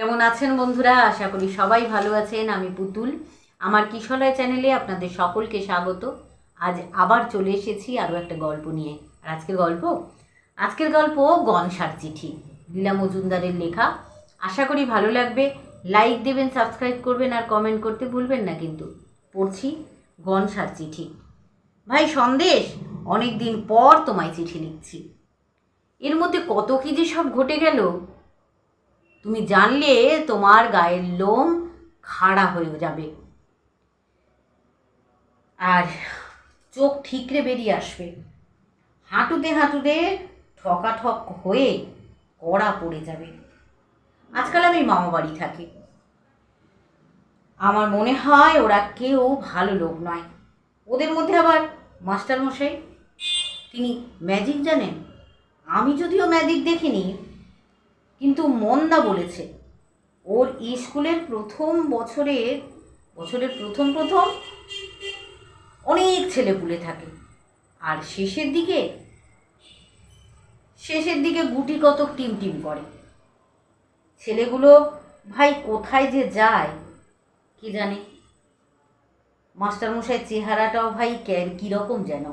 কেমন আছেন বন্ধুরা? আশা করি সবাই ভালো আছেন। আমি পুতুল। আমার কিশলয় চ্যানেলে আপনাদের সকলকে স্বাগত। আজ আবার চলে এসেছি আরও একটা গল্প নিয়ে। আর আজকের গল্প? আজকের গল্প গনসার চিঠি, লীলা মজুমদারের লেখা। আশা করি ভালো লাগবে। লাইক দেবেন, সাবস্ক্রাইব করবেন আর কমেন্ট করতে ভুলবেন না কিন্তু। পড়ছি গনসার চিঠি। ভাই, সন্দেশ অনেক দিন পর তোমায় চিঠি লিখছি। এর মধ্যে কত কী যে সব ঘটে গেল তুমি জানলে তোমার গায়ের লোম খাড়া হয়ে যাবে। আর চোখ ঠিকরে বেরিয়ে আসবে। হাঁটুতে হাঁটুতে ঠকাঠক হয়ে কড়া পড়ে যাবে। আজকাল আমি মামা বাড়ি থাকি। আমার মনে হয় ওরা কেউ ভালো লোক নয়। ওদের মধ্যে আবার মাস্টারমশাই, তিনি ম্যাজিক জানেন? আমি যদিও ম্যাজিক দেখিনি কিন্তু মন্দা বলেছে, ওর স্কুলের প্রথম বছরের বছরের প্রথম প্রথম অনেক ছেলে পুলে থাকে। আর শেষের দিকে শেষের দিকে গুটি কতক টিম টিম করে। ছেলেগুলো, ভাই, কোথায় যে যায়? কি জানে? মাস্টারমশাই চেহারাটাও, ভাই কীরকম যেন?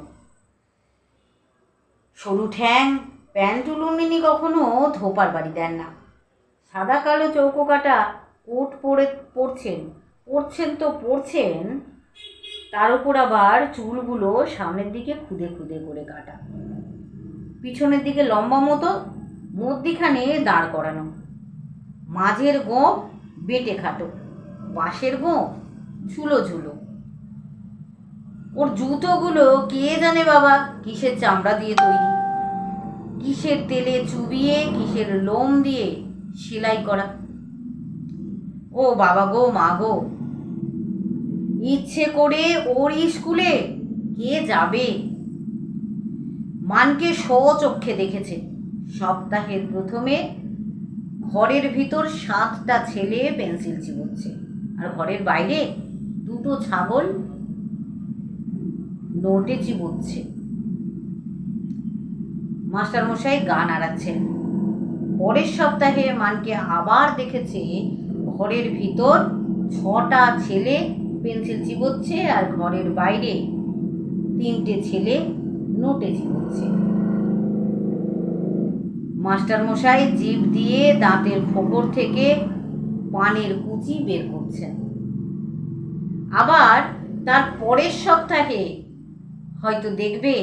সরু ঠ্যাং প্যান্ট উলুমিনি কখনো ধোপার বাড়ি দেন না। সাদা কালো চৌকো কাটা কোট পরে পরছেন পরছেন তো পরছেন, তার উপর আবার চুলগুলো সামনের দিকে খুদে খুদে করে কাটা। পিছনের দিকে লম্বা মতো, মধ্যিখানে দাঁড় করানো। মাঝের গোঁ বেটে খাটো বাঁশের গোঁ ঝুলো ঝুলো। ওর জুতোগুলো কে জানে বাবা, কিসের চামড়া দিয়ে তৈরি? কিসের তেলে চুবিয়ে, কিসের লোম দিয়ে সেলাই করা? ও বাবা গো, মা গো। ইচ্ছে করে ওর স্কুলে কে যাবে? মানকে চক্ষে দেখেছে। সপ্তাহের প্রথমে ঘরের ভিতর সাতটা ছেলে পেন্সিল চিবোচ্ছে। আর ঘরের বাইরে দুটো ছাগল নোটে চিবোচ্ছে। মাস্টারমশাই গা নাড়াচ্ছেন পরের সপ্তাহে মানকে আবার দেখেছে ঘরের ভিতর ছটা ছেলে পেন্সিল চিবোচ্ছে আর ঘরের বাইরে তিনটে ছেলে নোটে চিবোচ্ছে। মাস্টারমশাই জিভ দিয়ে দাঁতের ফোকর থেকে পানের কুচি বের করছেন। আবার তার পরের সপ্তাহে হয়তো দেখবে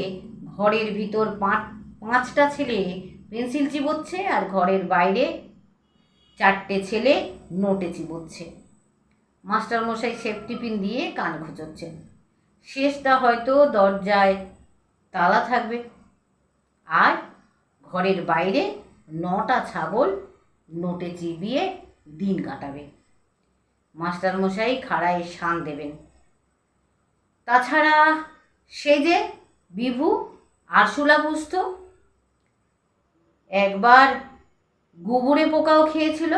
ঘরের ভিতর পাঁচ পাঁচটা ছেলে পেন্সিল চিবোচ্ছে আর ঘরের বাইরে চারটে ছেলে নোটে চিবোচ্ছে। মাস্টারমশাই সেফটি পিন দিয়ে কান খুঁচোচ্ছেন শেষটা হয়তো দরজায় তালা থাকবে। আর ঘরের বাইরে নটা ছাগল নোটে চিবিয়ে দিন কাটাবে। মাস্টারমশাই খাড়ায় শান দেবেন। তাছাড়া সে যে বিভু আরশুলা পুস্ত একবার গোবরে পোকাও খেয়েছিল।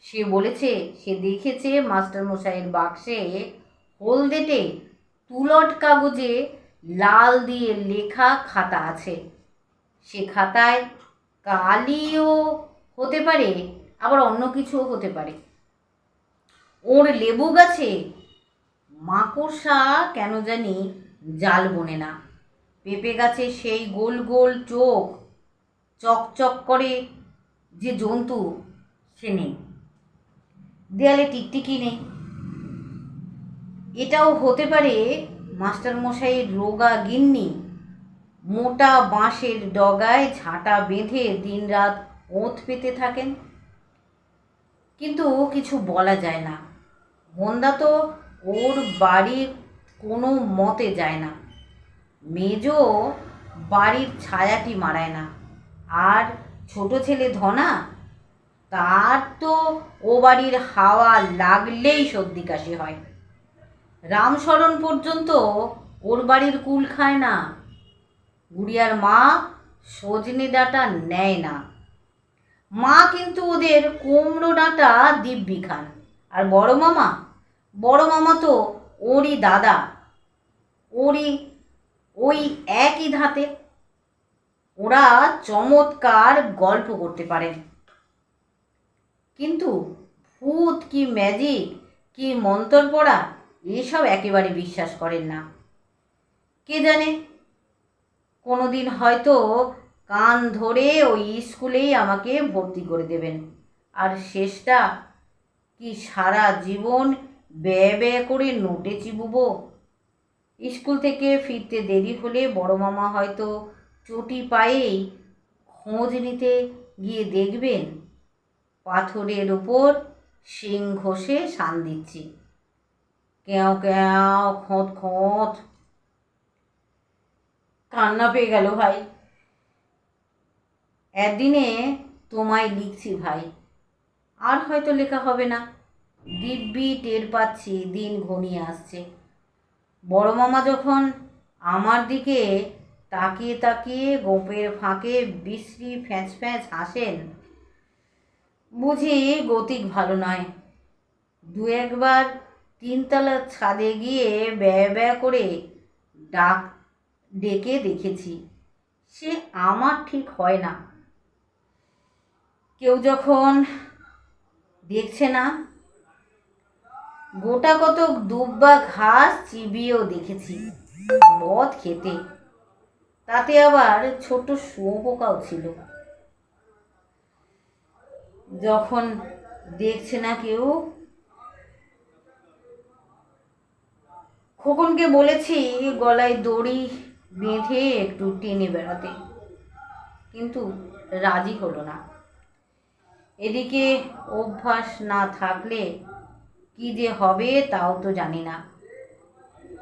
সে বলেছে, সে দেখেছে মাস্টারমশাইয়ের বাক্সে হলদেটে তুলট কাগজে লাল দিয়ে লেখা খাতা আছে। সে খাতায় কালিও হতে পারে, আবার অন্য কিছুও হতে পারে। ওর লেবু গাছে মাকড়সা কেন জানি জাল বনে না। পেঁপে গাছে সেই গোল গোল চোখ চকচক করে যে জন্তু, সে নেই। দেয়ালে টিকটিকি নেই। এটাও হতে পারে মাস্টারমশাইয়ের রোগা গিন্নি, মোটা বাঁশের ডগায় ঝাঁটা বেঁধে দিনরাত ওঁত পেতে থাকেন। কিন্তু কিছু বলা যায় না। মন্দা তো ওর বাড়ির কোনো মতে যায় না। মেজো বাড়ির ছায়াটি মারায় না। আর ছোট ছেলে ধনা, তার তো ও বাড়ির হাওয়া লাগলেই সর্দি কাশি হয়। রামশরণ পর্যন্ত ওর বাড়ির কুল খায় না। গুড়িয়ার মা সজনে ডাঁটা নেয় না। মা কিন্তু ওদের কুমড়ো ডাঁটা দিব্যি খান। আর বড় মামা বড় মামা তো ওরই দাদা, ওরই, ওই একই ধাতে ওরা চমৎকার গল্প করতে পারেন কিন্তু ভূত কি ম্যাজিক কি মন্তর পড়া, এসব একেবারে বিশ্বাস করেন না। কে জানে? কোনো দিন হয়তো কান ধরে ওই স্কুলেই আমাকে ভর্তি করে দেবেন। আর শেষটা, কি সারা জীবন ব্যয় ব্যয় করে নোটে চিবুবো স্কুল থেকে ফিরতে দেরি হলে বড় মামা হয়তো চটি পায়েই খোঁজ নিতে গিয়ে দেখবেন পাথরের ওপর শিং ঘষে শান দিচ্ছি। কেও কেও, খোঁত খোঁত। কান্না পেয়ে গেল ভাই। একদিনে তোমায় লিখছি ভাই। আর হয়তো লেখা হবে না। দিব্যি টের পাচ্ছি, দিন ঘনিয়ে আসছে। বড় মামা যখন আমার দিকে তাকিয়ে তাকিয়ে গোপের ফাঁকে বিশ্রী ফ্যাঁচ ফ্যাঁচ হাসেন। বুঝি গতিক ভালো নয়। দু একবার তিনতলার ছাদে গিয়ে ব্যয় ব্যয় করে ডাক ডেকে দেখেছি। সে আমার ঠিক হয় না। কেউ যখন দেখছে না, গোটা কতক দুব্বা ঘাস চিবিয়েও দেখেছি। মদ খেতে। তাতে আবার ছোট শুয়োপোকাও ছিল। যখন দেখছে না কেউ, খোকনকে বলেছি গলায় দড়ি বেঁধে একটু টেনে বেড়াতে। কিন্তু রাজি হলো না। এদিকে অভ্যাস না থাকলে কি যে হবে তাও তো জানি না।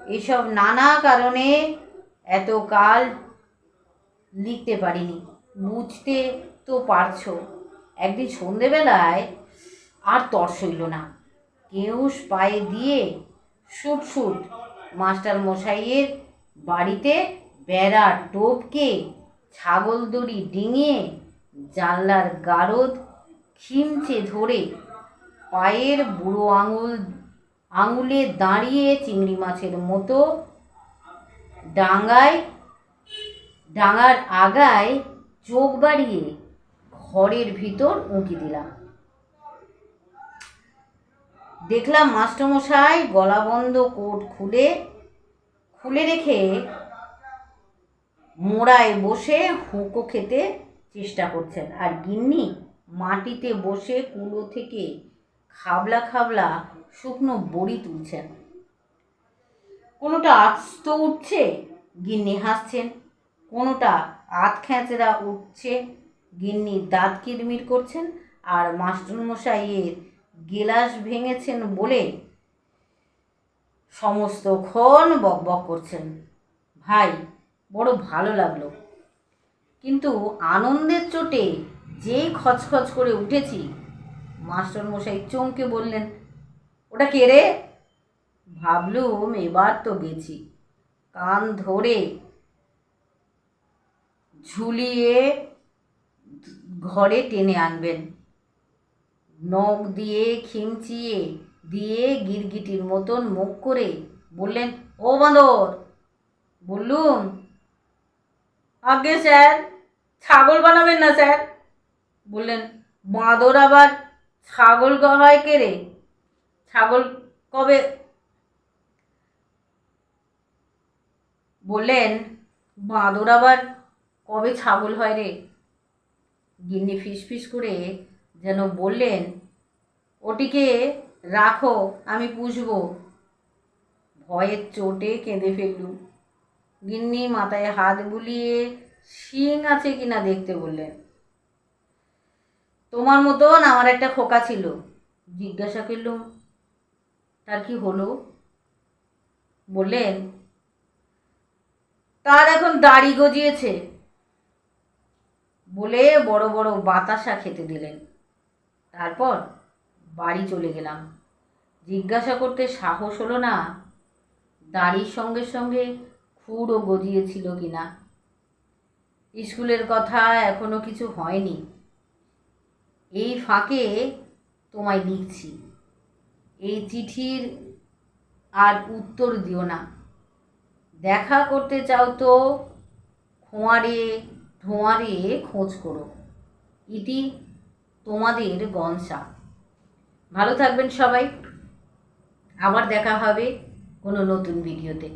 এসব নানা কারণে এত কাল লিখতে পারিনি। বুঝতে তো পারছ। একদিন সন্ধেবেলায় আর তর সইল না। কেউস পায়ে দিয়ে শুট শুট মাস্টার মশাইয়ের বাড়িতে বেড়া টোপকে ছাগল দড়ি ডিঙিয়ে জানলার গারদ খিমচে ধরে পায়ের বুড়ো আঙুল, আঙুলে দাঁড়িয়ে চিংড়ি মাছের মতো ডাঙায় ডাঙার আগায় চোখ বাড়িয়ে ঘরের ভিতর উঁকি দিলাম। দেখলাম মাস্টারমশাই গলা বন্ধ, কোট খুলে খুলে রেখে মোড়ায় বসে হুঁকো খেতে চেষ্টা করছেন। আর গিন্নি মাটিতে বসে কুলো থেকে খাবলা খাবলা শুকনো বড়ি তুলছেন। কোনোটা আস্ত উঠছে? গিন্নি হাসছেন। কোনোটা আত খ্যাঁচড়া উঠছে, গিন্নি দাঁত কিরমির করছেন আর মাস্টারমশাইয়ের গেলাস ভেঙেছেন বলে সমস্তক্ষণ বকবক করছেন। ভাই, বড় ভালো লাগল। কিন্তু আনন্দের চোটে যেই খচখচ করে উঠেছি, মাস্টারমশাই চমকে বললেন, ওটা কে রে? ভাবলুম এবার তো গেছি। কান ধরে ঝুলিয়ে ঘরে টেনে আনবেন। নখ দিয়ে খিমচিয়ে দিয়ে গিরগিটির মতন মুখ করে বললেন, ও বাঁদর, বললুম, আগে স্যার ছাগল বানাবেন না স্যার? বললেন, বাঁদর আবার ছাগল গ হয় কে রে ছাগল কবে? বললেন, বাঁদর আবার কবে ছাগল হয় রে? গিন্নি ফিস ফিস করে যেন বললেন, ওটিকে রাখো, আমি পুষবো। ভয়ের চোটে কেঁদে ফেললুম গিন্নি মাথায় হাত বুলিয়ে শিং আছে কিনা দেখতে বললেন, তোমার মতন আমার একটা খোকা ছিল। জিজ্ঞাসা করলুম, তার কি হলো? বললেন, তার এখন দাড়ি গজিয়েছে। বলে বড় বড় বাতাসা খেতে দিলেন। তারপর বাড়ি চলে গেলাম। জিজ্ঞাসা করতে সাহস হলো না, দাড়ির সঙ্গে সঙ্গে খুঁড়ও গজিয়েছিল কি না স্কুলের কথা এখনও কিছু হয়নি। এই ফাঁকে তোমায় লিখছি। এই চিঠির আর উত্তর দিও না। দেখা করতে চাও তো খোঁয়ারে ধোঁয়ারে খোঁজ করো। ইতি তোমাদের গনসা। ভালো থাকবেন সবাই। আবার দেখা হবে কোনো নতুন ভিডিওতে।